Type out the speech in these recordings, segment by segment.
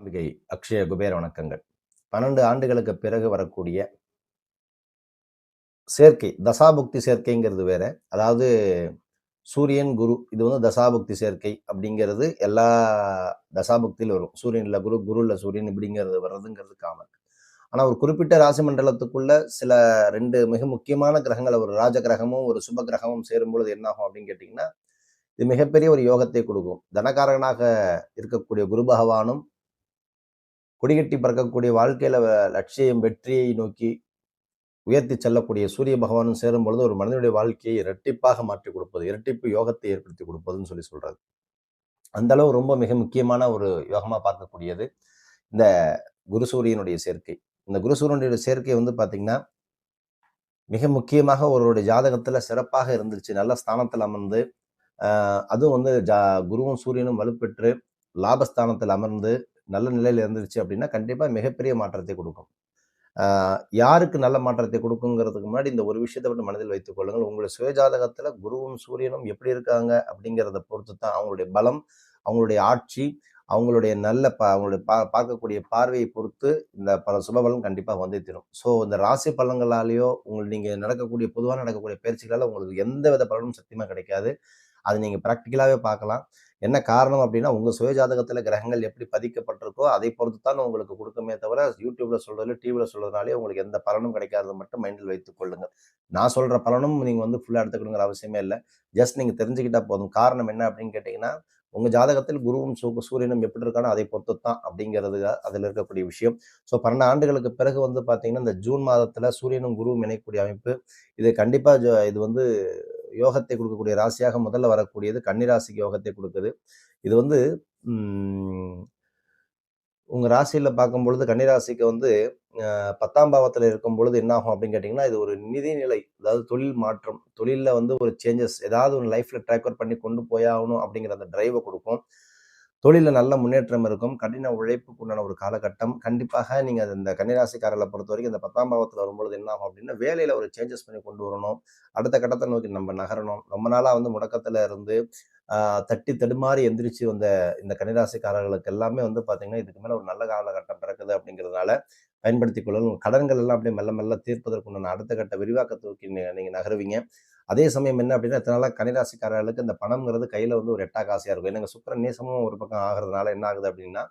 அம்பிகை அக்ஷய குபேர வணக்கங்கள். பன்னெண்டு ஆண்டுகளுக்கு பிறகு வரக்கூடிய சேர்க்கை தசாபுக்தி சேர்க்கைங்கிறது வேற. அதாவது சூரியன் குரு இது வந்து தசாபுக்தி சேர்க்கை அப்படிங்கிறது எல்லா தசாபுக்தியிலும் வரும். சூரியனில் குரு குருல சூரியன் இப்படிங்கிறது வர்றதுங்கிறது காமன் ஆனால் ஒரு குறிப்பிட்ட ராசி மண்டலத்துக்குள்ள சில ரெண்டு மிக முக்கியமான கிரகங்களை ஒரு ராஜ கிரகமும் ஒரு சுப கிரகமும் சேரும் பொழுது என்னாகும் அப்படின்னு கேட்டிங்கன்னா இது மிகப்பெரிய ஒரு யோகத்தை கொடுக்கும். தனகாரகனாக இருக்கக்கூடிய குரு பகவானும் கொடிகட்டி பறக்கக்கூடிய வாழ்க்கையில லட்சியம் வெற்றியை நோக்கி உயர்த்தி செல்லக்கூடிய சூரிய பகவானும் சேரும் பொழுது ஒரு மனிதனுடைய வாழ்க்கையை இரட்டிப்பாக மாற்றி கொடுப்பது இரட்டிப்பு யோகத்தை ஏற்படுத்தி கொடுப்பதுன்னு சொல்லி சொல்றாரு. அந்த அளவு ரொம்ப மிக முக்கியமான ஒரு யோகமா பார்க்கக்கூடியது இந்த குரு சூரியனுடைய சேர்க்கை. இந்த குரு சூரியனுடைய சேர்க்கை வந்து பாத்தீங்கன்னா மிக முக்கியமாக ஒருவருடைய ஜாதகத்துல சிறப்பாக இருந்துச்சு. நல்ல ஸ்தானத்தில் அமர்ந்து அதுவும் வந்து ஜா குருவும் சூரியனும் வலுப்பெற்று லாபஸ்தானத்தில் அமர்ந்து நல்ல நிலையில் இருந்துருச்சு அப்படின்னா கண்டிப்பாக மிகப்பெரிய மாற்றத்தை கொடுக்கும். யாருக்கு நல்ல மாற்றத்தை கொடுக்குங்கிறதுக்கு முன்னாடி இந்த ஒரு விஷயத்தை மட்டும் மனதில் வைத்துக் கொள்ளுங்கள். உங்களுடைய சுயஜாதகத்தில் குருவும் சூரியனும் எப்படி இருக்காங்க அப்படிங்கிறத பொறுத்து தான் அவங்களுடைய பலம் அவங்களுடைய ஆட்சி அவங்களுடைய நல்ல பா அவங்களுடைய பா பார்க்கக்கூடிய பார்வையை பொறுத்து இந்த பல சுபபலன் கண்டிப்பாக வந்து தரும். ஸோ இந்த ராசி பலன்களாலேயோ உங்களுக்கு நீங்கள் நடக்கக்கூடிய பொதுவாக நடக்கக்கூடிய பயிற்சிகளால் உங்களுக்கு எந்த வித பலனும் சத்தியமாக கிடைக்காது. அது நீங்கள் ப்ராக்டிக்கலாகவே பார்க்கலாம். என்ன காரணம் அப்படின்னா உங்கள் சுயஜாதகத்தில் கிரகங்கள் எப்படி பதிக்கப்பட்டிருக்கோ அதை பொறுத்து தான் உங்களுக்கு கொடுக்குமே தவிர யூடியூப்பில் சொல்கிறது டிவியில் சொல்கிறதுனாலே உங்களுக்கு எந்த பலனும் கிடைக்காதது மட்டும் மைண்டில் வைத்துக் கொள்ளுங்கள். நான் சொல்கிற பலனும் நீங்கள் வந்து ஃபுல்லாக எடுத்துக்கணுங்கிற அவசியமே இல்லை. ஜஸ்ட் நீங்கள் தெரிஞ்சுக்கிட்டால் போதும். காரணம் என்ன அப்படின்னு கேட்டிங்கன்னா உங்கள் ஜாதகத்தில் குருவும் சூ சூரியனும் எப்படி இருக்கானோ அதை பொறுத்து தான் அப்படிங்கிறது அதில் இருக்கக்கூடிய விஷயம். ஸோ பன்னெண்டு ஆண்டுகளுக்கு பிறகு வந்து பார்த்தீங்கன்னா இந்த ஜூன் மாதத்தில் சூரியனும் குருவும் இணைக்கூடிய அமைப்பு இது கண்டிப்பாக இது வந்து யோகத்தை கொடுக்கக்கூடிய ராசியாக முதல்ல வரக்கூடியது கன்னிராசிக்கு யோகத்தை கொடுக்குது. இது வந்து உங்கள் ராசியில் பார்க்கும் பொழுது கன்னிராசிக்கு வந்து பத்தாம் பாவத்தில் இருக்கும் பொழுது என்ன ஆகும் அப்படின்னு கேட்டிங்கன்னா இது ஒரு நிதிநிலை அதாவது தொழில் மாற்றம். தொழிலில் வந்து ஒரு சேஞ்சஸ் ஏதாவது ஒரு லைஃப்பில் ட்ராக்கர் பண்ணி கொண்டு போயாகணும் அப்படிங்கிற அந்த டிரைவை கொடுக்கும். தொழிலில் நல்ல முன்னேற்றம் இருக்கும். கடின உழைப்புக்கு உண்டான ஒரு காலகட்டம். கண்டிப்பாக நீங்கள் அந்த இந்த கன்னிராசிக்காரர்களை பொறுத்த வரைக்கும் இந்த பத்தாம் பாவத்தில் வரும்பொழுது என்ன ஆகும் அப்படின்னா வேலையில் ஒரு சேஞ்சஸ் பண்ணி கொண்டு வரணும். அடுத்த கட்டத்தை நோக்கி நம்ம நகரணும். ரொம்ப நாளாக வந்து முடக்கத்தில் இருந்து தட்டி தடுமாறி எந்திரிச்சு வந்த இந்த கன்னிராசிக்காரர்களுக்கு எல்லாமே வந்து பார்த்தீங்கன்னா இதுக்கு மேலே ஒரு நல்ல காலகட்டம் பிறக்குது அப்படிங்கிறதுனால பயன்படுத்திக் கொள்ளணும். கடன்கள் எல்லாம் அப்படியே மெல்ல மெல்ல தீர்ப்பதற்குண்டான அடுத்த கட்ட விரிவாக்கத்துக்கு நீங்கள் நகருவீங்க. அதே சமயம் என்ன அப்படின்னா இத்தனை நாளா கன்னிராசிக்காரர்களுக்கு இந்த பணம்ங்கிறது கையில் வந்து ஒரு எட்டா காசியாக இருக்கும். ஏன்னா சுக்கரன் நேசமும் ஒரு பக்கம் ஆகிறதுனால என்ன ஆகுது அப்படின்னா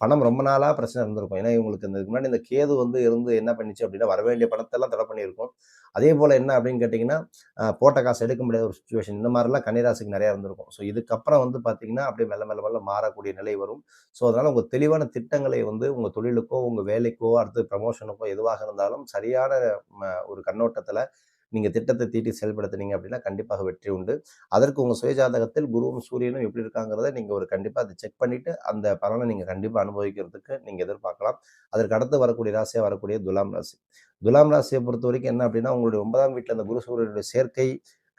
பணம் ரொம்ப நாளாக பிரச்சனை இருந்திருக்கும். ஏன்னா இவங்களுக்கு இந்த இதுக்கு முன்னாடி இந்த கேது வந்து இருந்து என்ன பண்ணிச்சு அப்படின்னா வர வேண்டிய பணத்தெல்லாம் தடை பண்ணியிருக்கும். அதே போல் என்ன அப்படின்னு கேட்டிங்கன்னா போட்ட காசு எடுக்க முடியாத ஒரு சுச்சுவேஷன் இந்த மாதிரிலாம் கன்னிராசிக்கு நிறையா இருந்திருக்கும். ஸோ இதுக்கப்புறம் வந்து பார்த்தீங்கன்னா அப்படியே மெல்ல மெல்ல மெல்ல மாறக்கூடிய நிலை வரும். ஸோ அதனால் உங்கள் தெளிவான திட்டங்களை வந்து உங்கள் தொழிலுக்கோ உங்கள் வேலைக்கோ அடுத்து ப்ரமோஷனுக்கோ எதுவாக இருந்தாலும் சரியான ஒரு கண்ணோட்டத்தில் நீங்கள் திட்டத்தை தீட்டி செயல்படுத்துனீங்க அப்படின்னா கண்டிப்பாக வெற்றி உண்டு. அதற்கு உங்கள் சுயஜாதகத்தில் குருவும் சூரியனும் எப்படி இருக்காங்கிறத நீங்கள் ஒரு கண்டிப்பாக அதை செக் பண்ணிவிட்டு அந்த பலனை நீங்கள் கண்டிப்பாக அனுபவிக்கிறதுக்கு நீங்கள் எதிர்பார்க்கலாம். அதற்கு அடுத்து வரக்கூடிய ராசியாக வரக்கூடிய துலாம் ராசி. துலாம் ராசியை பொறுத்த வரைக்கும் என்ன அப்படின்னா உங்களுடைய ஒன்பதாம் வீட்டில் அந்த குரு சூரியனுடைய சேர்க்கை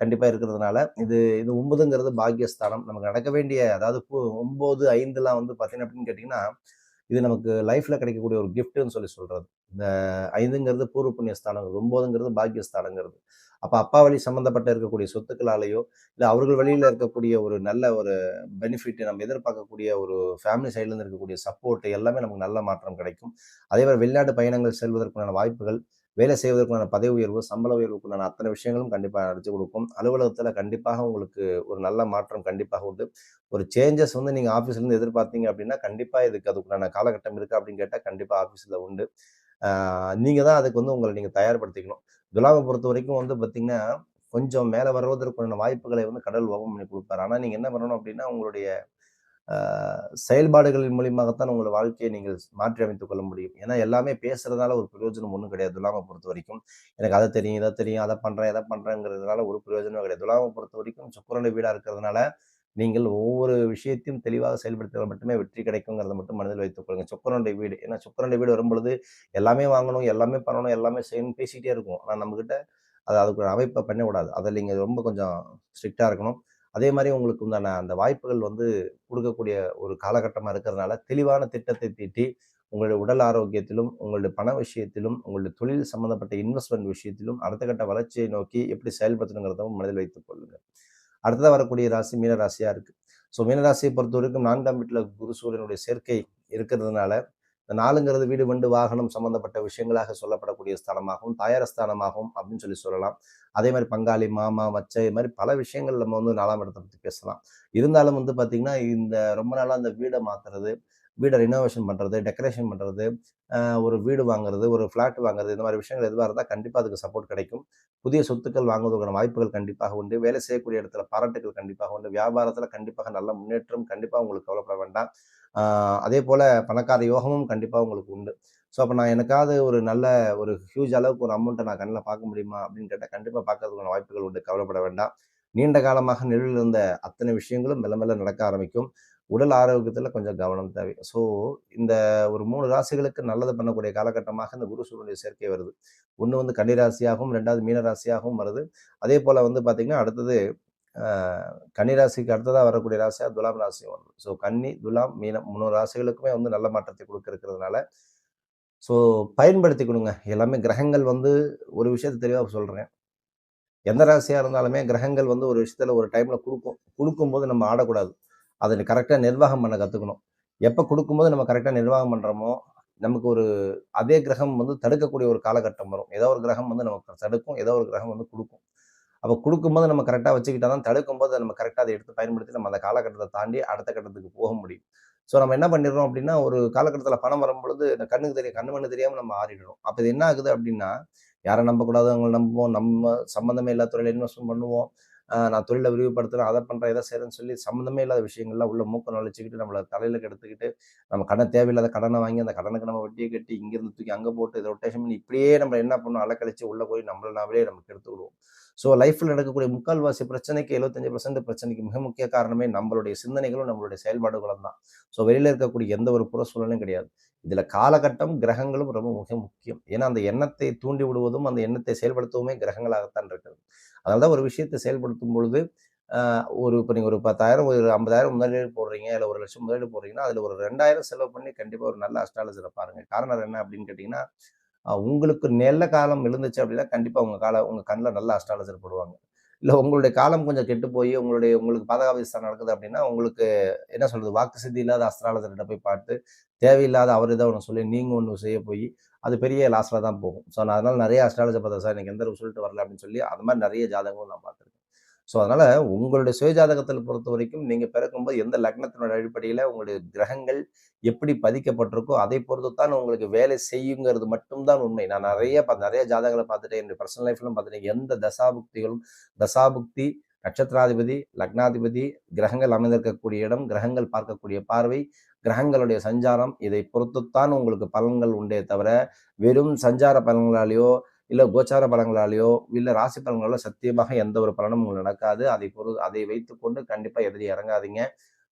கண்டிப்பாக இருக்கிறதுனால இது இது ஒன்பதுங்கிறது பாக்கியஸ்தானம். நமக்கு நடக்க வேண்டிய அதாவது ஒம்பது ஒன்பது ஐந்துலாம் வந்து பார்த்தீங்க அப்படின்னு கேட்டிங்கன்னா இது நமக்கு லைஃப்பில் கிடைக்கக்கூடிய ஒரு கிஃப்ட்டுன்னு சொல்லி சொல்கிறது இந்த ஐந்துங்கிறது பூர்வ புண்ணிய ஸ்தானங்கிறது ஒன்பதுங்கிறது பாக்கியஸ்தானங்கிறது அப்போ அப்பா வழி சம்மந்தப்பட்ட இருக்கக்கூடிய சொத்துக்களாலேயோ இல்லை அவர்கள் வழியில் இருக்கக்கூடிய ஒரு நல்ல ஒரு பெனிஃபிட் நம்ம எதிர்பார்க்கக்கூடிய ஒரு ஃபேமிலி சைட்லேருந்து இருக்கக்கூடிய சப்போர்ட் எல்லாமே நமக்கு நல்ல மாற்றம் கிடைக்கும். அதே மாதிரி வெளிநாட்டு பயணங்கள் செல்வதற்குண்டான வாய்ப்புகள் வேலை செய்வதற்கான பதவி உயர்வு சம்பள உயர்வுக்குண்டான அத்தனை விஷயங்களும் கண்டிப்பாக அடிச்சு கொடுக்கும். அலுவலகத்தில் கண்டிப்பாக உங்களுக்கு ஒரு நல்ல மாற்றம் கண்டிப்பாக உண்டு. ஒரு சேஞ்சஸ் வந்து நீங்கள் ஆஃபீஸ்லேருந்து எதிர்பார்த்தீங்க அப்படின்னா கண்டிப்பாக இதுக்கு அதுக்குண்டான காலகட்டம் இருக்குது அப்படின்னு கேட்டால் கண்டிப்பாக ஆஃபீஸில் உண்டு. நீங்கள் தான் அதுக்கு வந்து உங்களை நீங்கள் தயார்படுத்திக்கணும். துலாமை பொறுத்த வரைக்கும் வந்து பார்த்திங்கன்னா கொஞ்சம் மேலே வருவதற்குண்டான வாய்ப்புகளை வந்து கடல் ஓபம் பண்ணி கொடுப்பாரு. ஆனால் நீங்கள் என்ன பண்ணணும் அப்படின்னா உங்களுடைய செயல்பாடுகளின் மூலியமாகத்தான் உங்கள் வாழ்க்கையை நீங்கள் மாற்றி அமைத்துக் கொள்ள முடியும். ஏன்னா எல்லாமே பேசுறதுனால ஒரு பிரயோஜனம் ஒன்றும் கிடையாது துலாமை பொறுத்த வரைக்கும். எனக்கு அதை தெரியும் இதை தெரியும் அதை பண்ணுறேன் எதை பண்ணுறேங்கிறதுனால ஒரு பிரயோஜனமும் கிடையாது. துலாமை பொறுத்த வரைக்கும் சுக்கரனுடைய வீடாக இருக்கிறதுனால நீங்கள் ஒவ்வொரு விஷயத்தையும் தெளிவாக செயல்படுத்தினால் மட்டுமே வெற்றி கிடைக்குங்கிறத மட்டும் மனதில் வைத்துக் கொள்ளுங்க. சுக்கரனுடைய வீடு ஏன்னா சுக்கரனுடைய வீடு வரும்பொழுது எல்லாமே வாங்கணும் எல்லாமே பண்ணணும் எல்லாமே செய்யணும் பேசிக்கிட்டே இருக்கும். ஆனால் நம்மக்கிட்ட அது அதுக்கு ஒரு அமைப்பை பண்ண விடாது அதில் நீங்கள் ரொம்ப கொஞ்சம் ஸ்ட்ரிக்டாக இருக்கணும். அதே மாதிரி உங்களுக்கு உண்டான அந்த வாய்ப்புகள் வந்து கொடுக்கக்கூடிய ஒரு காலகட்டமாக இருக்கிறதுனால தெளிவான திட்டத்தை தீட்டி உங்களுடைய உடல் ஆரோக்கியத்திலும் உங்களுடைய பண விஷயத்திலும் உங்களுடைய தொழில் சம்பந்தப்பட்ட இன்வெஸ்ட்மெண்ட் விஷயத்திலும் அடுத்த கட்ட வளர்ச்சியை நோக்கி எப்படி செயல்படுத்தணுங்கிறதும் மனதில் வைத்துக் கொள்ளுங்கள் அடுத்ததாக வரக்கூடிய ராசி மீனராசியாக இருக்குது ஸோ மீனராசியை பொறுத்த வரைக்கும் நான்காம் வீட்டில் குரு சூரியனுடைய சேர்க்கை இருக்கிறதுனால இந்த நாளுங்கிறது வீடு வண்டு வாகனம் சம்பந்தப்பட்ட விஷயங்களாக சொல்லப்படக்கூடிய ஸ்தானமாகவும் தாயார ஸ்தானமாகவும் அப்படின்னு சொல்லி சொல்லலாம். அதே மாதிரி பங்காளி மாமா மச்சை இது மாதிரி பல விஷயங்கள் நம்ம வந்து நாலாம் இடத்தை பற்றி பேசலாம். இருந்தாலும் வந்து பார்த்திங்கன்னா இந்த ரொம்ப நாளாக அந்த வீடை மாற்றுறது வீடை ரினோவேஷன் பண்ணுறது டெக்கரேஷன் பண்ணுறது ஒரு வீடு வாங்குறது ஒரு ஃப்ளாட் வாங்குறது இந்த மாதிரி விஷயங்கள் எதுவாக இருந்தால் கண்டிப்பாக அதுக்கு சப்போர்ட் கிடைக்கும். புதிய சொத்துக்கள் வாங்குவதற்கான வாய்ப்புகள் கண்டிப்பாக உண்டு. வேலை செய்யக்கூடிய இடத்துல பாராட்டுகள் கண்டிப்பாக உண்டு. வியாபாரத்தில் கண்டிப்பாக நல்ல முன்னேற்றம் கண்டிப்பாக உங்களுக்கு கவலைப்பட வேண்டாம். அதே போல் பணக்கார யோகமும் கண்டிப்பாக உங்களுக்கு உண்டு. ஸோ அப்போ நான் எனக்காவது ஒரு நல்ல ஒரு ஹியூஜ் அளவுக்கு ஒரு அமௌண்ட்டை நான் கண்ணில் பார்க்க முடியுமா அப்படின்னு கேட்டால் கண்டிப்பாக பார்க்கறதுக்கான வாய்ப்புகள் உண்டு. கவலைப்பட வேண்டாம். நீண்ட காலமாக நிழலில் இருந்த அத்தனை விஷயங்களும் மெல்ல மெல்ல நடக்க ஆரம்பிக்கும். உடல் ஆரோக்கியத்தில் கொஞ்சம் கவனம் தேவை. ஸோ இந்த ஒரு மூணு ராசிகளுக்கு நல்லது பண்ணக்கூடிய காலகட்டமாக இந்த குரு சூரியனுடைய சேர்க்கை வருது. ஒன்று வந்து கன்னிராசியாகவும் ரெண்டாவது மீன ராசியாகவும் வருது. அதே போல் வந்து பார்த்திங்கன்னா அடுத்தது கன்னிராசிக்கு அடுத்ததாக வரக்கூடிய ராசியாக துலாம் ராசியும் வருது. ஸோ கன்னி துலாம் மீனம் மூணு ராசிகளுக்குமே வந்து நல்ல மாற்றத்தை கொடுக்க இருக்கிறதுனால ஸோ பயன்படுத்திக்கணுங்க. எல்லாமே கிரகங்கள் வந்து ஒரு விஷயத்தை தெளிவாக சொல்கிறேன் எந்த ராசியாக இருந்தாலுமே கிரகங்கள் வந்து ஒரு விஷயத்தில் ஒரு டைமில் கொடுக்கும். கொடுக்கும்போது நம்ம ஆடக்கூடாது. அதை கரெக்டாக நிர்வாகம் பண்ண கற்றுக்கணும் எப்போ கொடுக்கும்போது நம்ம கரெக்டாக நிர்வாகம் பண்ணுறோமோ நமக்கு ஒரு அதே கிரகம் வந்து தடுக்கக்கூடிய ஒரு காலகட்டம் வரும். ஏதோ ஒரு கிரகம் வந்து நமக்கு தடுக்கும் ஏதோ ஒரு கிரகம் வந்து கொடுக்கும். அப்போ கொடுக்கும்போது நம்ம கரெக்டாக வச்சுக்கிட்டா தான் தடுக்கும்போது நம்ம கரெக்டாக அதை எடுத்து பயன்படுத்தி நம்ம அந்த காலகட்டத்தை தாண்டி அடுத்த கட்டத்துக்கு போக முடியும். ஸோ நம்ம என்ன பண்ணிடுறோம் அப்படின்னா ஒரு காலகட்டத்தில் பணம் வரும்பொழுது இந்த கண்ணுக்கு தெரியும் கண்ணு மண்ணு தெரியாமல் நம்ம ஆறிடுறோம். அப்போ இது என்ன ஆகுது அப்படின்னா யாரை நம்பக்கூடாது அவங்களை நம்புவோம். நம்ம சம்மந்தமே இல்லாத துறையில் இன்வெஸ்ட்மெண்ட் பண்ணுவோம். நான் தொழிலை விரிவுபடுத்துகிறேன் அதை பண்ணுறேன் எதை செய்கிறேன்னு சொல்லி சம்மந்தமே இல்லாத விஷயங்கள்லாம் உள்ள மூக்க நுழைச்சிக்கிட்டு நம்மளை தலையில் கெடுத்துக்கிட்டு நம்ம கடன் தேவையில்லாத கடனை வாங்கி அந்த கடனுக்கு நம்ம வட்டியை கட்டி இங்கேருந்து தூக்கி அங்கே போட்டு இதை ரொட்டேஷன் பண்ணி இப்படியே நம்ம என்ன பண்ணோம் அலக்கழிச்சு உள்ளே போய் நம்மளை நாமளே நமக்கு எடுத்து விடுவோம் ஸோ லைஃப்பில் நடக்கக்கூடிய முக்கால்வாசி பிரச்சனைக்கு எழுபத்தஞ்சு பர்சன்ட் பிரச்சனைக்கு மிக முக்கிய காரணமே நம்மளுடைய சிந்தனைகளும் நம்மளுடைய செயல்பாடுகளும் தான். ஸோ வெளியில் இருக்கக்கூடிய எந்த ஒரு புற சூழலும் கிடையாது. இதில் காலகட்டம் கிரகங்களும் ரொம்ப மிக முக்கியம். ஏன்னா அந்த எண்ணத்தை தூண்டி விடுவதும் அந்த எண்ணத்தை செயல்படுத்தவுமே கிரகங்களாகத்தான் இருக்கிறது அதனால தான் ஒரு விஷயத்தை செயல்படுத்தும் பொழுது ஒரு இப்போ நீங்கள் ஒரு பத்தாயிரம் ஒரு ஐம்பதாயிரம் முதலீடு போடுறீங்க இல்லை ஒரு லட்சம் முதலீடு போடுறீங்கன்னா அதில் ஒரு ரெண்டாயிரம் செலவு பண்ணி கண்டிப்பாக ஒரு நல்ல அஸ்ட்ராலஜரை பாருங்கள் காரணம் என்ன அப்படின்னு கேட்டிங்கன்னா உங்களுக்கு நல்ல காலம் இருந்துச்சு அப்படின்னா கண்டிப்பாக உங்கள் காலம் உங்கள் கண்ணில் நல்ல அஸ்ட்ராலஜர் போடுவாங்க. இல்லை உங்களுடைய காலம் கொஞ்சம் கெட்டு போய் உங்களுடைய உங்களுக்கு பாதகாபிஸ்தான் நடக்குது அப்படின்னா உங்களுக்கு என்ன சொல்கிறது வாக்கு சித்தி இல்லாத அஸ்ட்ராலஜர்கிட்ட போய் பார்த்து தேவையில்லாத அவர் இதை ஒன்று சொல்லி நீங்கள் ஒன்று செய்ய போய் அது பெரிய லாஸில் தான் போகும். ஸோ நான் அதனால் நிறைய அஸ்ட்ராலஜர் பார்த்தேன் சார். எனக்கு எந்த சொல்லிட்டு வரல அப்படின்னு சொல்லி அது மாதிரி நிறைய ஜாதகங்களும் நான் பார்த்துருக்கேன். ஸோ அதனால் உங்களுடைய சுயஜாதகத்தில் பொறுத்த வரைக்கும் நீங்கள் பிறக்கும்போது எந்த லக்னத்தினோட அடிப்படையில் உங்களுடைய கிரகங்கள் எப்படி பதிக்கப்பட்டிருக்கோ அதை பொறுத்து தான் உங்களுக்கு வேலை செய்யுங்கிறது மட்டும்தான் உண்மை. நான் நிறைய நிறைய ஜாதகங்களை பார்த்துட்டேன். என்னுடைய பர்சனல் லைஃப்லாம் பார்த்துட்டேன். எந்த தசாபுக்திகளும் தசாபுக்தி நட்சத்திராதிபதி லக்னாதிபதி கிரகங்கள் அமைந்திருக்கக்கூடிய இடம் கிரகங்கள் பார்க்கக்கூடிய பார்வை கிரகங்களுடைய சஞ்சாரம் இதை பொறுத்துத்தான் உங்களுக்கு பலன்கள் உண்டே தவிர வெறும் சஞ்சார பலன்களாலேயோ இல்லை கோச்சார பலங்களாலேயோ இல்லை ராசி பலங்களாலோ சத்தியமாக எந்த ஒரு பலனும் உங்களுக்கு நடக்காது. அதை பொறு அதை வைத்துக்கொண்டு கண்டிப்பாக எதிரி இறங்காதீங்க.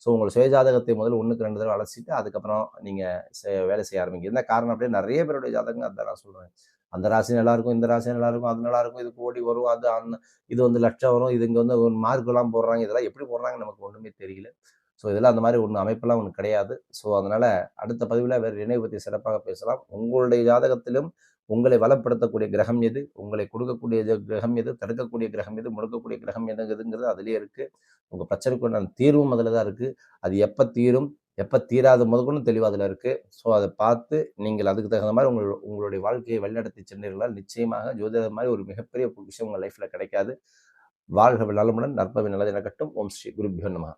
ஸோ உங்கள் சுயஜாதகத்தை முதல்ல ஒன்றுக்கு ரெண்டு தடவை அலசிட்டு அதுக்கப்புறம் நீங்கள் வேலை செய்ய ஆரம்பிங்க. என்ன காரணம் அப்படியே நிறைய பேருடைய ஜாதகம் அதை நான் சொல்கிறேன் அந்த ராசி நல்லா இருக்கும் இந்த ராசி நல்லா இருக்கும் அது நல்லா இருக்கும் இது கோடி வரும் அது அந்த இது வந்து லட்சம் வரும் இது இங்கே வந்து ஒரு மார்க்கெல்லாம் போடுறாங்க இதெல்லாம் எப்படி போடுறாங்க நமக்கு ஒன்றுமே தெரியல. ஸோ இதெல்லாம் அந்த மாதிரி ஒன்று அமைப்பெல்லாம் ஒன்று கிடையாது. ஸோ அதனால் அடுத்த பதிவில் வேறு நினைவு பற்றி சிறப்பாக பேசலாம். உங்களுடைய ஜாதகத்திலும் உங்களை வளப்படுத்தக்கூடிய கிரகம் எது? உங்களை கொடுக்கக்கூடிய கிரகம் எது? தடுக்கக்கூடிய கிரகம் எது? முடுக்கக்கூடிய கிரகம் எதுங்கிறது அதுலேயே இருக்குது உங்கள் பிரச்சனைக்கு தீர்வும் அதில் தான் இருக்குது அது எப்போ தீரும்? எப்போ தீராத முதற்கொண்டு தெளிவாக அதில் இருக்குது ஸோ அதை பார்த்து நீங்கள் அதுக்கு தகுந்த மாதிரி உங்கள் உங்களுடைய வாழ்க்கையை வழிநடத்தி சென்றீர்களால் நிச்சயமாக ஜோதிடர் மாதிரி ஒரு மிகப்பெரிய விஷயம் உங்கள் லைஃப்பில் கிடைக்காது. வாழ்க நலமுடன் நற்பவி நல்லது எனக்கட்டும். ஓம் ஸ்ரீ குருபியோ நமகா